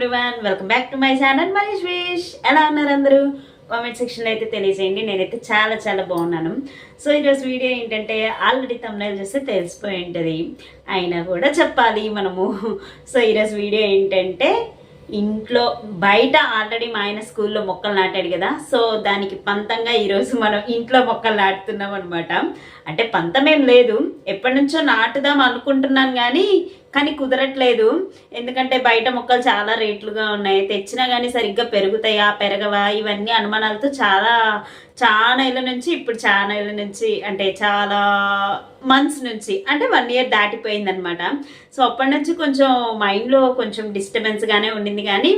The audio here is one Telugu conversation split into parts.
Everyone welcome back to my channel Manish Vish ఎలా ఉన్నారు అందరూ? కామెంట్ సెక్షన్లో అయితే తెలియజేయండి. నేనైతే చాలా చాలా బాగున్నాను. సో ఈరోజు వీడియో ఏంటంటే ఆల్రెడీ తమ్ముళ్ళు చూస్తే తెలిసిపోయి ఉంటుంది. అయినా కూడా చెప్పాలి మనము. సో ఈరోజు వీడియో ఏంటంటే ఇంట్లో బయట ఆల్రెడీ మా ఆయన స్కూల్లో మొక్కలు నాటాడు కదా. సో దానికి పంతంగా ఈరోజు మనం ఇంట్లో మొక్కలు నాటుతున్నాం అనమాట అంటే పంతం ఏం లేదు. ఎప్పటి నుంచో నాటుదాం అనుకుంటున్నాను కానీ కానీ కుదరట్లేదు. ఎందుకంటే బయట మొక్కలు చాలా రేట్లుగా ఉన్నాయి. తెచ్చినా కానీ సరిగ్గా పెరుగుతాయా పెరగవా? ఇవన్నీ అనుమానాలతో చాలా చాలా ఏళ్ళ నుంచి ఇప్పుడు చాలా ఏళ్ళ నుంచి అంటే చాలా మంత్స్ నుంచి అంటే వన్ ఇయర్ దాటిపోయిందనమాట సో అప్పటి నుంచి కొంచెం మైండ్లో కొంచెం డిస్టర్బెన్స్గానే ఉండింది కానీ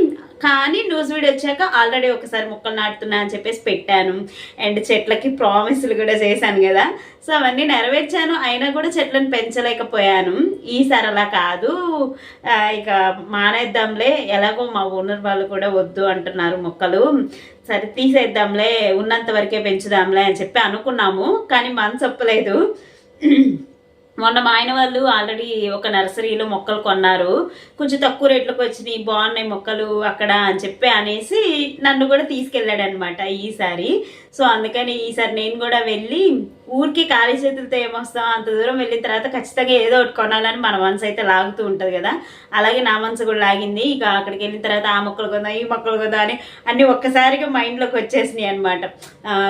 కానీ న్యూస్ వీడియో వచ్చాక ఆల్రెడీ ఒకసారి మొక్కలు నాటుతున్నా అని చెప్పేసి పెట్టాను. అండ్ చెట్లకి ప్రామిస్లు కూడా చేశాను కదా. సో అవన్నీ నెరవేర్చాను. అయినా కూడా చెట్లను పెంచలేకపోయాను. ఈసారి అలా కాదు. ఇక మానేద్దాంలే. ఎలాగో మా ఓనర్ వాళ్ళు కూడా వద్దు అంటున్నారు మొక్కలు. సరే తీసేద్దాంలే ఉన్నంత వరకే పెంచుదాంలే అని చెప్పి అనుకున్నాము కానీ మనసు ఒప్పలేదు. మొన్న మా ఆయన వాళ్ళు ఆల్రెడీ ఒక నర్సరీలో మొక్కలు కొన్నారు. కొంచెం తక్కువ రేట్లకు వచ్చినాయి బాగున్నాయి మొక్కలు అక్కడ అని చెప్పి అనేసి నన్ను కూడా తీసుకెళ్ళాడనమాట ఈసారి. సో అందుకని ఈసారి నేను కూడా వెళ్ళి ఊరికి ఖాళీ చేతులతో ఏమొస్తాం? అంత దూరం వెళ్ళిన తర్వాత ఖచ్చితంగా ఏదో ఒకటి కొనాలని మన మనసు అయితే లాగుతూ ఉంటుంది కదా. అలాగే నా మనసు కూడా లాగింది. ఇక అక్కడికి వెళ్ళిన తర్వాత ఆ మొక్కలు కొందా ఈ మొక్కలు కొందా అని అన్ని ఒక్కసారిగా మైండ్లోకి వచ్చేసినాయి అనమాట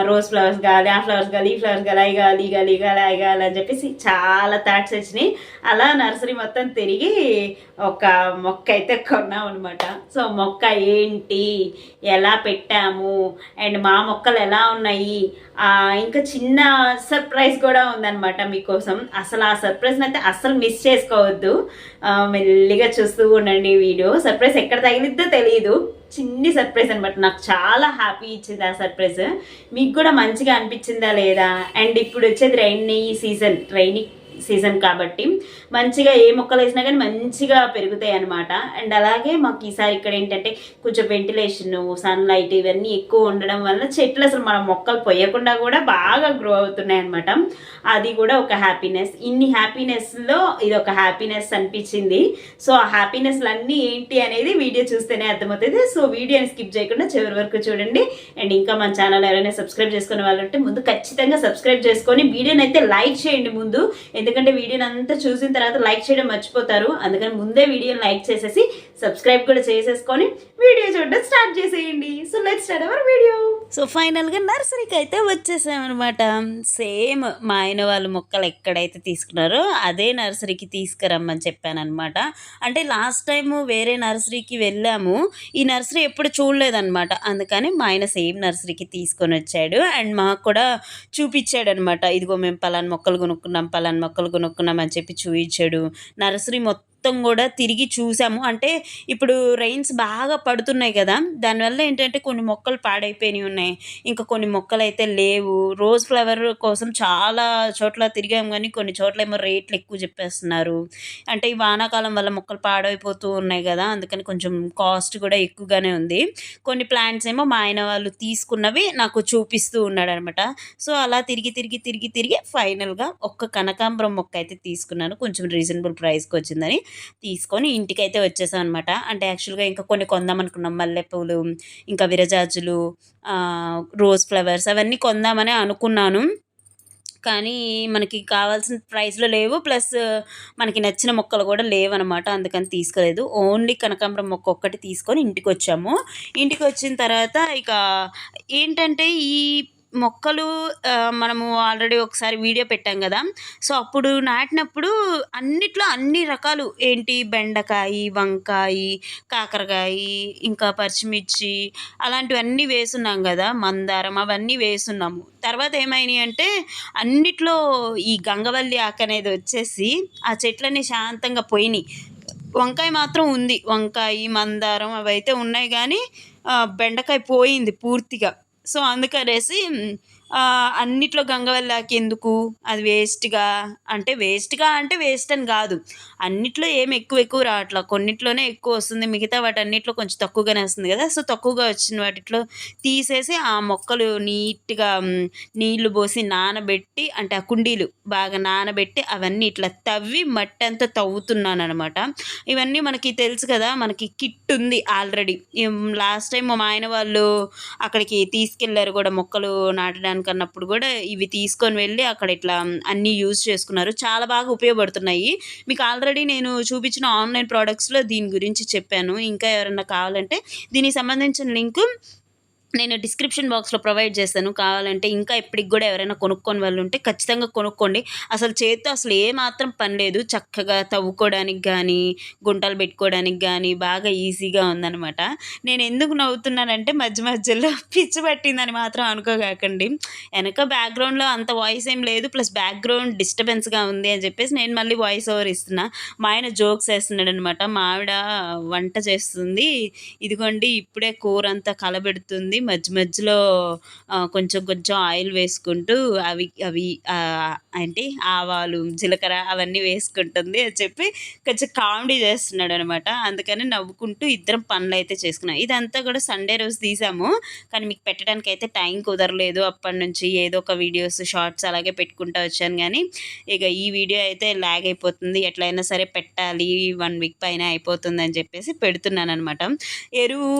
రోజ్ ఫ్లవర్స్ కాదు ఆ ఫ్లవర్స్ కాదు ఈ ఫ్లవర్స్ కాదు అవి కాదు ఈ కాదు ఈ కాదు అవి కాదు అని చెప్పేసి చాలా థాట్స్ వచ్చినాయి. అలా నర్సరీ మొత్తం తిరిగి ఒక మొక్క అయితే కొన్నాం అనమాట సో మొక్క ఏంటి? ఎలా పెట్టాము? అండ్ మా మొక్కలు ఎలా ఉన్నాయి? ఇంకా చిన్న సర్ప్రైజ్ కూడా ఉందన్నమాట మీకోసం. అసలు ఆ సర్ప్రైజ్ని అయితే అస్సలు మిస్ చేసుకోవద్దు. మెల్లిగా చూస్తూ ఉండండి వీడియో సర్ప్రైజ్ ఎక్కడ తగిలిద్దో తెలియదు చిన్ని సర్ప్రైజ్ అనమాట నాకు చాలా హ్యాపీ ఇచ్చింది ఆ సర్ప్రైజ్ మీకు కూడా మంచిగా అనిపించిందా లేదా? అండ్ ఇప్పుడు వచ్చేది రైనీ సీజన్ రైనీ సీజన్ కాబట్టి మంచిగా ఏ మొక్కలు వేసినా కానీ మంచిగా పెరుగుతాయి అనమాట అండ్ అలాగే మాకు ఈసారి ఇక్కడ ఏంటంటే కొంచెం వెంటిలేషన్ సన్లైట్ ఇవన్నీ ఎక్కువ ఉండడం వల్ల చెట్లు అసలు మన మొక్కలు పొయ్యకుండా కూడా బాగా గ్రో అవుతున్నాయి అనమాట అది కూడా ఒక హ్యాపీనెస్. ఇన్ని హ్యాపీనెస్లో ఇది ఒక హ్యాపీనెస్ అనిపించింది. సో ఆ హ్యాపీనెస్లన్నీ ఏంటి అనేది వీడియో చూస్తేనే అర్థమవుతుంది. సో వీడియోని స్కిప్ చేయకుండా చివరి వరకు చూడండి. అండ్ ఇంకా మన ఛానల్ ఎవరైనా సబ్స్క్రైబ్ చేసుకునే వాళ్ళు ఉంటే ముందు ఖచ్చితంగా సబ్స్క్రైబ్ చేసుకొని వీడియోని అయితే లైక్ చేయండి ముందు. ఎందుకంటే ఎందుకంటే వీడియోని అంతా చూసిన తర్వాత లైక్ చేయడం మర్చిపోతారు. అందుకని ముందే వీడియోని లైక్ చేసేసి సబ్స్క్రైబ్ కూడా చేసేసుకొని వీడియో చూడడం స్టార్ట్ చేసేయండి. So let start our video so ఫైనల్గా నర్సరీకి అయితే వచ్చేసామన్నమాట. సేమ్ మా ఆయన వాళ్ళు మొక్కలు ఎక్కడైతే తీసుకున్నారో అదే నర్సరీకి తీసుకురమ్మని చెప్పానమాట అంటే లాస్ట్ టైం వేరే నర్సరీకి వెళ్ళాము. ఈ నర్సరీ ఎప్పుడు చూడలేదన్నమాట. అందుకని మా ఆయన సేమ్ నర్సరీకి తీసుకొని వచ్చాడు. అండ్ మాకు కూడా చూపించాడు అనమాట ఇదిగో మేము పలాన్ మొక్కలు కొనుక్కున్నాం పలాన్ మొక్కలు మొక్కలు కొనుక్కున్నామని చెప్పి చూయించాడు. నర్సరీ మొత్తం మొత్తం కూడా తిరిగి చూసాము. అంటే ఇప్పుడు రైన్స్ బాగా పడుతున్నాయి కదా దానివల్ల ఏంటంటే కొన్ని మొక్కలు పాడైపోయినాయి ఉన్నాయి. ఇంకా కొన్ని మొక్కలు అయితే లేవు. రోజ్ ఫ్లవర్ కోసం చాలా చోట్ల తిరిగాము కానీ కొన్ని చోట్ల ఏమో రేట్లు ఎక్కువ చెప్పేస్తున్నారు. అంటే ఈ వానాకాలం వల్ల మొక్కలు పాడైపోతూ ఉన్నాయి కదా అందుకని కొంచెం కాస్ట్ కూడా ఎక్కువగానే ఉంది. కొన్ని ప్లాంట్స్ ఏమో మా ఆయన వాళ్ళు తీసుకున్నవి నాకు చూపిస్తూ ఉన్నాడు అనమాట సో అలా తిరిగి తిరిగి తిరిగి తిరిగి ఫైనల్గా ఒక్క కనకాంబరం మొక్క అయితే తీసుకున్నాను. కొంచెం రీజనబుల్ ప్రైస్కి వచ్చిందని. తీసుకొని ఇంటికైతే వచ్చేసాం అనమాట అంటే యాక్చువల్గా ఇంకా కొన్ని కొందాం అనుకున్నాం మల్లెపూలు ఇంకా విరజాజులు రోజ్ ఫ్లవర్స్ అవన్నీ కొందామని అనుకున్నాను. కానీ మనకి కావాల్సిన ప్రైస్లో లేవు. ప్లస్ మనకి నచ్చిన మొక్కలు కూడా లేవన్నమాట. అందుకని తీసుకోలేదు. ఓన్లీ కనకాంబరం మొక్క ఒక్కటి తీసుకొని ఇంటికి వచ్చాము ఇంటికి వచ్చిన తర్వాత ఇక ఏంటంటే ఈ మొక్కలు మనము ఆల్రెడీ ఒకసారి వీడియో పెట్టాం కదా. సో అప్పుడు నాటినప్పుడు అన్నిట్లో అన్ని రకాలు ఏంటి? బెండకాయ వంకాయ కాకరకాయ ఇంకా పచ్చిమిర్చి అలాంటివన్నీ వేసున్నాం కదా. మందారం అవన్నీ వేసున్నాము. తర్వాత ఏమైనాయి అంటే అన్నిట్లో ఈ గంగవల్లి ఆకు అనేది వచ్చేసి ఆ చెట్లన్నీ శాంతంగా పోయినాయి. వంకాయ మాత్రం ఉంది. వంకాయ మందారం అవైతే ఉన్నాయి కానీ బెండకాయ పోయింది పూర్తిగా. సో అందుకనేసి అన్నిట్లో గంగవల్లాకి ఎందుకు? అది వేస్ట్గా అంటే వేస్ట్గా అంటే వేస్ట్ అని కాదు. అన్నిట్లో ఏం ఎక్కువ ఎక్కువ రావట్లా? కొన్నిట్లోనే ఎక్కువ వస్తుంది. మిగతా వాటి అన్నిట్లో కొంచెం తక్కువగానే వస్తుంది కదా? సో తక్కువగా వచ్చిన వాటిలో తీసేసి ఆ మొక్కలు నీట్గా నీళ్ళు పోసి నానబెట్టి అంటే ఆ కుండీలు బాగా నానబెట్టి అవన్నీ ఇట్లా తవ్వి మట్టి అంతా తవ్వుతున్నాను అనమాట ఇవన్నీ మనకి తెలుసు కదా? మనకి కిట్ ఉంది ఆల్రెడీ లాస్ట్ టైం మా ఆయన వాళ్ళు అక్కడికి తీసుకెళ్ళారు కూడా మొక్కలు నాటడానికి. అన్నప్పుడు కూడా ఇవి తీసుకొని వెళ్ళి అక్కడ ఇట్లా అన్నీ యూజ్ చేసుకున్నారు. చాలా బాగా ఉపయోగపడుతున్నాయి. మీకు ఆల్రెడీ నేను చూపించిన ఆన్లైన్ ప్రోడక్ట్స్లో దీని గురించి చెప్పాను. ఇంకా ఎవరైనా కావాలంటే దీనికి సంబంధించిన లింక్ నేను డిస్క్రిప్షన్ బాక్స్లో ప్రొవైడ్ చేస్తాను కావాలంటే ఇంకా ఇప్పటికి కూడా ఎవరైనా కొనుక్కొని వాళ్ళు ఉంటే ఖచ్చితంగా కొనుక్కోండి. అసలు చేతితో అసలు ఏ మాత్రం పని లేదు. చక్కగా తవ్వుకోవడానికి కానీ గుంటలు పెట్టుకోవడానికి కానీ బాగా ఈజీగా ఉందన్నమాట. నేను ఎందుకు నవ్వుతున్నానంటే మధ్య మధ్యలో పిచ్చి పట్టిందని మాత్రం అనుకోగాకండి. వెనక బ్యాక్గ్రౌండ్లో అంత వాయిస్ ఏం లేదు. ప్లస్ బ్యాక్గ్రౌండ్ డిస్టర్బెన్స్గా ఉంది అని చెప్పేసి నేను మళ్ళీ వాయిస్ ఓవర్ ఇస్తున్నా. మా ఆయన జోక్స్ వేస్తున్నాడు అనమాట మా ఆవిడ వంట చేస్తుంది. ఇదిగోండి ఇప్పుడే కూర అంతా కలబెడుతుంది. మధ్య మధ్యలో కొంచెం కొంచెం ఆయిల్ వేసుకుంటూ అవి అవి అంటే ఏంటి ఆవాలు జీలకర్ర అవన్నీ వేసుకుంటుంది అని చెప్పి కొంచెం కామెడీ చేస్తున్నాడు అనమాట అందుకని నవ్వుకుంటూ ఇద్దరం పనులు అయితే చేసుకున్నాం. ఇదంతా కూడా సండే రోజు తీసాము. కానీ మీకు పెట్టడానికి అయితే టైం కుదరలేదు. అప్పటి నుంచి ఏదో ఒక వీడియోస్ షార్ట్స్ అలాగే పెట్టుకుంటూ వచ్చాను. కానీ ఇక ఈ వీడియో అయితే లాగ్ అయిపోతుంది. ఎట్లయినా సరే పెట్టాలి. వన్ వీక్ పైన అయిపోతుంది అని చెప్పేసి పెడుతున్నాను అనమాట ఎరువు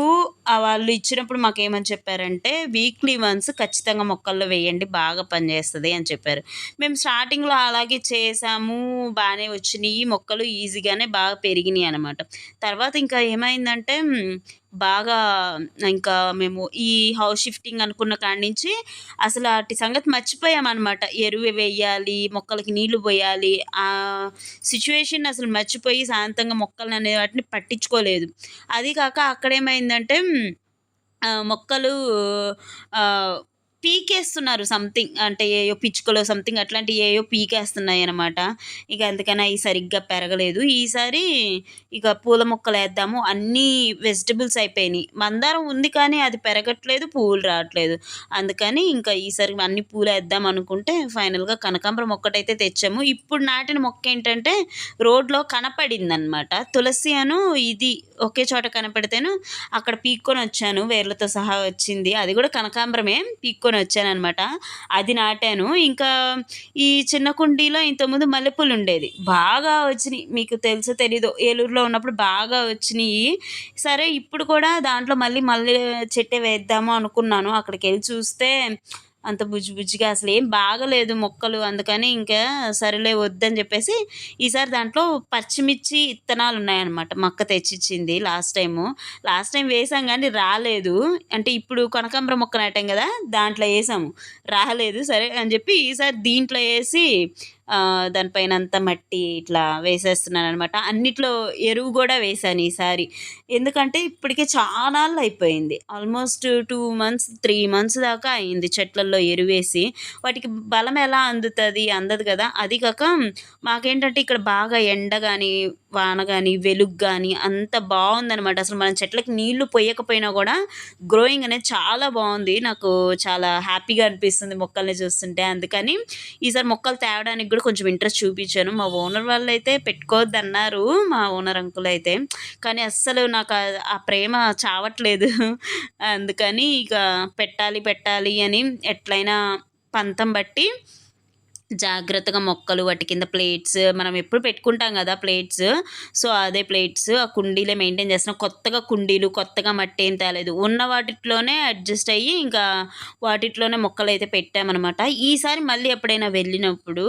వాళ్ళు ఇచ్చినప్పుడు మాకేమని చెప్పారంటే వీక్లీ వన్స్ ఖచ్చితంగా మొక్కల్లో వేయండి బాగా పనిచేస్తుంది అని చెప్పారు. మేము స్టార్టింగ్లో అలాగే చేసాము బాగానే వచ్చినాయి. మొక్కలు ఈజీగానే బాగా పెరిగినాయి అనమాట తర్వాత ఇంకా ఏమైందంటే బాగా ఇంకా మేము ఈ హౌస్ షిఫ్టింగ్ అనుకున్న కాడి నుంచి అసలు అటు సంగతి మర్చిపోయామన్నమాట ఎరువు వేయాలి మొక్కలకి నీళ్ళు పోయాలి. ఆ సిచ్యువేషన్ అసలు మర్చిపోయి శాంతంగా మొక్కలు అనే వాటిని పట్టించుకోలేదు. అది కాక అక్కడేమైందంటే ఏమైందంటే మొక్కలు పీకేస్తున్నారు సంథింగ్ అంటే ఏయో పిచ్చుకలో సంథింగ్ అట్లాంటి ఏయో పీకేస్తున్నాయి అనమాట ఇక అందుకని అవి సరిగ్గా పెరగలేదు. ఈసారి ఇక పూల మొక్కలు వేద్దాము. అన్నీ వెజిటబుల్స్ అయిపోయినాయి. మందారం ఉంది కానీ అది పెరగట్లేదు పువ్వులు రావట్లేదు. అందుకని ఇంకా ఈసారి అన్ని పూలు వేద్దాం అనుకుంటే ఫైనల్గా కనకాంబరం ఒక్కటైతే తెచ్చాము. ఇప్పుడు నాటిన మొక్క ఏంటంటే రోడ్లో కనపడింది అనమాట తులసి అను ఇది ఒకే చోట కనపడితేను అక్కడ పీక్కొని వచ్చాను. వేర్లతో సహా వచ్చింది. అది కూడా కనకాంబరమే. పీక్కొని తీసుకొని వచ్చానమాట అది నాటాను. ఇంకా ఈ చిన్న కుండీలో ఇంతకుముందు మల్లెపూలు ఉండేది. బాగా వచ్చినాయి. మీకు తెలుసో తెలీదో ఏలూరులో ఉన్నప్పుడు బాగా వచ్చినాయి. సరే ఇప్పుడు కూడా దాంట్లో మళ్ళీ మళ్ళీ చెట్టు వేద్దాము అనుకున్నాను. అక్కడికి వెళ్ళి చూస్తే అంత బుజ్జి బుజ్జిగా అసలు ఏం బాగలేదు మొక్కలు. అందుకని ఇంకా సరేలే వద్దని చెప్పేసి ఈసారి దాంట్లో పచ్చిమిర్చి ఇత్తనాలు ఉన్నాయన్నమాట. మొక్క తెచ్చిచ్చింది లాస్ట్ టైము. లాస్ట్ టైం వేసాం కానీ రాలేదు. అంటే ఇప్పుడు కనకాంబర మొక్క నాటాం కదా దాంట్లో వేసాము. రాలేదు. సరే అని చెప్పి ఈసారి దీంట్లో వేసి దానిపైన అంతా మట్టి ఇట్లా వేసేస్తున్నాను అనమాట అన్నిట్లో ఎరువు కూడా వేసాను ఈసారి. ఎందుకంటే ఇప్పటికే చాలా అయిపోయింది. Almost two months three months దాకా అయింది చెట్లలో ఎరువేసి వాటికి బలం ఎలా అందుతుంది? అందదు కదా. అది కాక మాకేంటంటే ఇక్కడ బాగా ఎండ కానీ వాన కానీ వెలుగు కానీ అంత బాగుందనమాట అసలు మనం చెట్లకి నీళ్ళు పోయకపోయినా కూడా గ్రోయింగ్ అనేది చాలా బాగుంది నాకు చాలా హ్యాపీగా అనిపిస్తుంది మొక్కల్ని చూస్తుంటే. అందుకని ఈసారి మొక్కలు తేవడానికి కూడా కొంచెం ఇంట్రెస్ట్ చూపించాను. మా ఓనర్ వాళ్ళు అయితే పెట్టుకోవద్దు అన్నారు మా ఓనర్ అంకుల్ అయితే. కానీ అస్సలు నాకు ఆ- ఆ ప్రేమ చావట్లేదు. అందుకని ఇక పెట్టాలి పెట్టాలి అని ఎట్లయినా పంతం బట్టి జాగ్రత్తగా మొక్కలు వాటి కింద ప్లేట్స్ మనం ఎప్పుడు పెట్టుకుంటాం కదా ప్లేట్స్. సో అదే ప్లేట్స్ ఆ కుండీలే మెయింటైన్ చేస్తున్నాం. కొత్తగా కుండీలు కొత్తగా మట్టి ఏం తేలేదు. ఉన్న వాటిట్లోనే అడ్జస్ట్ అయ్యి ఇంకా వాటిలోనే మొక్కలు అయితే పెట్టామన్నమాట. ఈసారి మళ్ళీ ఎప్పుడైనా వెళ్ళినప్పుడు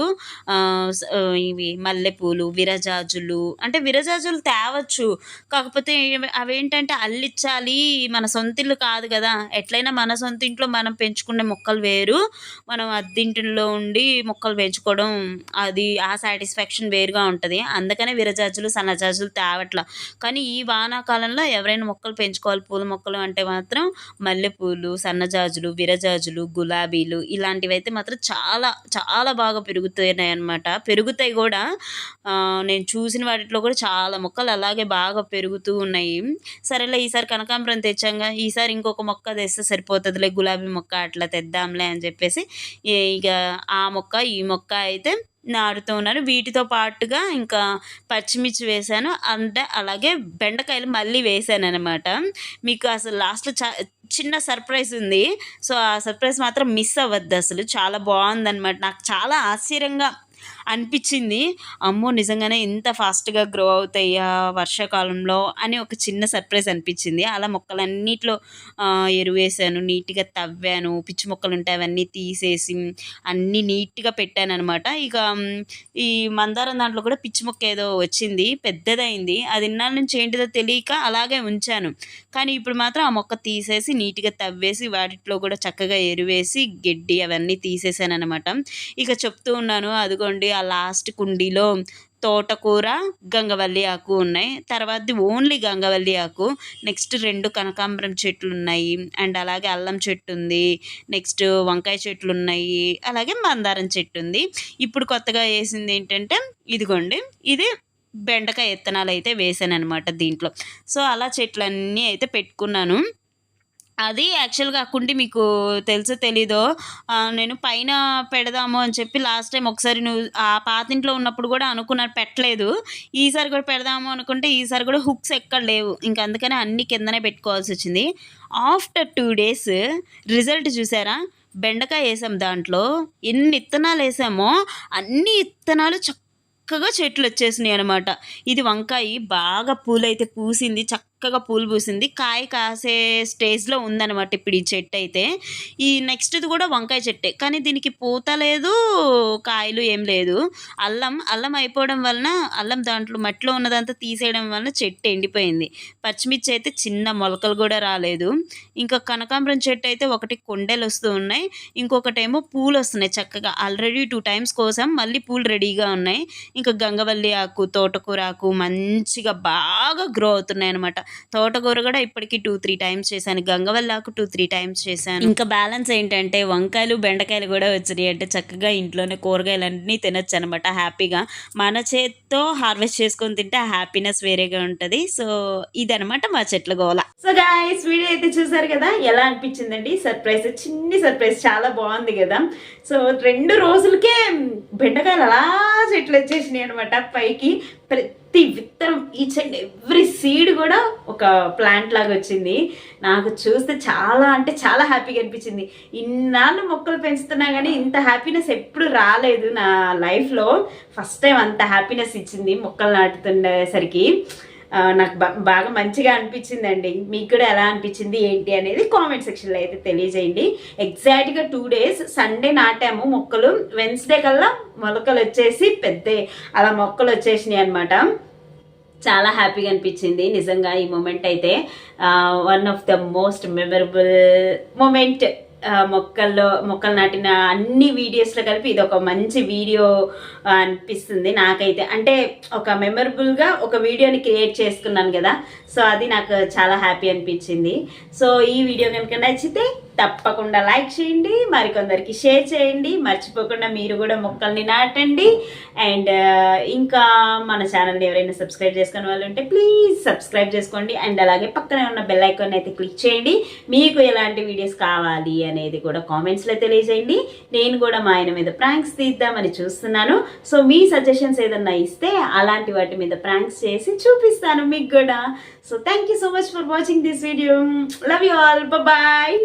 ఇవి మల్లెపూలు విరజాజులు అంటే విరజాజులు తేవచ్చు. కాకపోతే అవేంటంటే అల్లిచ్చాలి మన సొంత ఇల్లు కాదు కదా. ఎట్లయినా మన సొంత ఇంట్లో మనం పెంచుకునే మొక్కలు వేరు. మనం అద్దింటిలో ఉండి మొక్కలు మొక్కలు పెంచుకోవడం అది ఆ సాటిస్ఫాక్షన్ వేరుగా ఉంటుంది. అందుకనే విరజాజులు సన్నజాజులు తేవట్లా. కానీ ఈ వానాకాలంలో ఎవరైనా మొక్కలు పెంచుకోవాలి. పూల మొక్కలు అంటే మాత్రం మల్లెపూలు సన్నజాజులు విరజాజులు గులాబీలు ఇలాంటివి అయితే మాత్రం చాలా చాలా బాగా పెరుగుతున్నాయి అన్నమాట పెరుగుతాయి కూడా. నేను చూసిన వాటిలో కూడా చాలా మొక్కలు అలాగే బాగా పెరుగుతూ ఉన్నాయి. సరేలే ఈసారి కనకాంబరం తెచ్చాంగా. ఈసారి ఇంకొక మొక్క తెస్తే సరిపోతుందిలే. గులాబీ మొక్క అట్లా తెద్దాంలే అని చెప్పేసి ఇక ఆ మొక్క ఈ మొక్క అయితే నాటుతూ ఉన్నారు. వీటితో పాటుగా ఇంకా పచ్చిమిర్చి వేశాను. అంటే అలాగే బెండకాయలు మళ్ళీ వేసాను అనమాట మీకు అసలు లాస్ట్లో చిన్న సర్ప్రైజ్ ఉంది. సో ఆ సర్ప్రైజ్ మాత్రం మిస్ అవ్వద్దు అసలు. చాలా బాగుందన్నమాట. నాకు చాలా ఆశ్చర్యంగా అనిపించింది. అమ్మో నిజంగానే ఇంత ఫాస్ట్గా గ్రో అవుతాయా వర్షాకాలంలో అని ఒక చిన్న సర్ప్రైజ్ అనిపించింది. అలా మొక్కలన్నిట్లో ఎరువేశాను నీట్గా తవ్వాను పిచ్చి మొక్కలు ఉంటాయి అవన్నీ తీసేసి అన్నీ నీట్గా పెట్టాను అనమాట ఇక ఈ మందారం దాంట్లో కూడా పిచ్చి మొక్క ఏదో వచ్చింది పెద్దదైంది. అది ఇన్నాళ్ళ నుంచి ఏంటిదో తెలియక అలాగే ఉంచాను. కానీ ఇప్పుడు మాత్రం ఆ మొక్క తీసేసి నీట్గా తవ్వేసి వాటిలో కూడా చక్కగా ఎరువేసి గడ్డి అవన్నీ తీసేసాను అనమాట ఇక చెప్తూ ఉన్నాను అదిగోండి ఆ లాస్ట్ కుండీలో తోటకూర గంగవల్లి ఆకు ఉన్నాయి. తర్వాత ఓన్లీ గంగవల్లి ఆకు నెక్స్ట్ రెండు కనకాంబరం చెట్లు ఉన్నాయి. అండ్ అలాగే అల్లం చెట్టు ఉంది. నెక్స్ట్ వంకాయ చెట్లు ఉన్నాయి. అలాగే మందారం చెట్టు ఉంది. ఇప్పుడు కొత్తగా వేసింది ఏంటంటే ఇదిగోండి ఇది బెండకాయ విత్తనాలు అయితే వేసాను అనమాట దీంట్లో. సో అలా చెట్లన్నీ అయితే పెట్టుకున్నాను. అది యాక్చువల్గా ఆ కుండి మీకు తెలుసో తెలీదో నేను పైన పెడదాము అని చెప్పి లాస్ట్ టైం ఒకసారి నువ్వు ఆ పాతింట్లో ఉన్నప్పుడు కూడా అనుకున్నాను పెట్టలేదు. ఈసారి కూడా పెడదాము అనుకుంటే ఈసారి కూడా హుక్స్ ఎక్కడ లేవు. ఇంకా అందుకనే అన్ని కిందనే పెట్టుకోవాల్సి వచ్చింది. ఆఫ్టర్ టూ డేస్ రిజల్ట్ చూసారా? బెండకాయ వేసాం దాంట్లో. ఎన్ని ఇత్తనాలు వేసామో అన్ని ఇత్తనాలు చక్కగా చెట్లు వచ్చేసినాయి అనమాట ఇది వంకాయ బాగా పూలైతే పూసింది చక్క చక్కగా పూలు పూసింది. కాయ కాసే స్టేజ్లో ఉందన్నమాట ఇప్పుడు ఈ చెట్టు అయితే. ఈ నెక్స్ట్ది కూడా వంకాయ చెట్టే. కానీ దీనికి పూత లేదు కాయలు ఏం లేదు. అల్లం అల్లం అయిపోవడం వలన అల్లం దాంట్లో మట్టిలో ఉన్నదంతా తీసేయడం వలన చెట్టు ఎండిపోయింది. పచ్చిమిర్చి అయితే చిన్న మొలకలు కూడా రాలేదు. ఇంకా కనకాంబరం చెట్టు అయితే ఒకటి కొండలు వస్తూ ఉన్నాయి. ఇంకొకటేమో పూలు వస్తున్నాయి చక్కగా. ఆల్రెడీ టూ టైమ్స్ కోసం. మళ్ళీ పూలు రెడీగా ఉన్నాయి. ఇంకా గంగవల్లి ఆకు తోటకూర ఆకు మంచిగా బాగా గ్రో అవుతున్నాయి అనమాట తోటకూర కూడా ఇప్పటికి టూ త్రీ టైమ్స్ చేశాను. గంగవల్లి ఆకు టూ త్రీ టైమ్స్ చేశాను. ఇంకా బ్యాలెన్స్ ఏంటంటే వంకాయలు బెండకాయలు కూడా వచ్చినాయి అంటే చక్కగా ఇంట్లోనే కూరగాయలన్నీ తినొచ్చు అనమాట హ్యాపీగా. మన చేత్తో హార్వెస్ట్ చేసుకొని తింటే హ్యాపీనెస్ వేరేగా ఉంటుంది. సో ఇదనమాట మా చెట్ల గోల. సో గాయస్ వీడియో అయితే చూసారు కదా? ఎలా అనిపించిందండి? సర్ప్రైజ్ చిన్ని సర్ప్రైజ్ చాలా బాగుంది కదా? సో రెండు రోజులకే బెండకాయలు అలా చెట్లు వచ్చేసినాయి అనమాట పైకి. ప్రతి విత్తనం ఈచ్ అండ్ ఎవ్రీ సీడ్ కూడా ఒక ప్లాంట్ లాగా వచ్చింది. నాకు చూస్తే చాలా అంటే చాలా హ్యాపీగా అనిపించింది. ఇన్నాళ్ళు మొక్కలు పెంచుతున్నా కానీ ఇంత హ్యాపీనెస్ ఎప్పుడు రాలేదు నా లైఫ్లో ఫస్ట్ టైం అంత హ్యాపీనెస్ ఇచ్చింది మొక్కలు నాటుతుండేసరికి నాకు బాగా మంచిగా అనిపించిందండి. మీకు కూడా ఎలా అనిపించింది ఏంటి అనేది కామెంట్ సెక్షన్లో అయితే తెలియజేయండి. ఎగ్జాక్ట్గా టూ డేస్ సండే నాటాము మొక్కలు. వెన్స్డే కల్లా మొలకలు వచ్చేసి పెద్ద అలా మొక్కలు వచ్చేసినాయి అనమాట చాలా హ్యాపీగా అనిపించింది నిజంగా ఈ మూమెంట్ అయితే. One of the most memorable moment మొక్కల్లో మొక్కలు నాటిన అన్ని వీడియోస్లో కలిపి ఇది ఒక మంచి వీడియో అనిపిస్తుంది నాకైతే. అంటే ఒక మెమరబుల్గా ఒక వీడియోని క్రియేట్ చేసుకున్నాను కదా సో అది నాకు చాలా హ్యాపీ అనిపించింది. సో ఈ వీడియో కనుక నచ్చితే తప్పకుండా లైక్ చేయండి మరికొందరికి షేర్ చేయండి. మర్చిపోకుండా మీరు కూడా మొక్కల్ని నాటండి. అండ్ ఇంకా మన ఛానల్ని ఎవరైనా సబ్స్క్రైబ్ చేసుకునే వాళ్ళు ఉంటే ప్లీజ్ సబ్స్క్రైబ్ చేసుకోండి. అండ్ అలాగే పక్కనే ఉన్న బెల్ ఐకాన్ అయితే క్లిక్ చేయండి. మీకు ఎలాంటి వీడియోస్ కావాలి అనేది కూడా కామెంట్స్లో తెలియజేయండి. నేను కూడా మా ఆయన మీద ప్రాంక్స్ తీద్దామని చూస్తున్నాను. సో మీ సజెషన్స్ ఏదన్నా ఇస్తే అలాంటి వాటి మీద ప్రాంక్స్ చేసి చూపిస్తాను మీకు కూడా. So thank you so much for watching this video love you all bye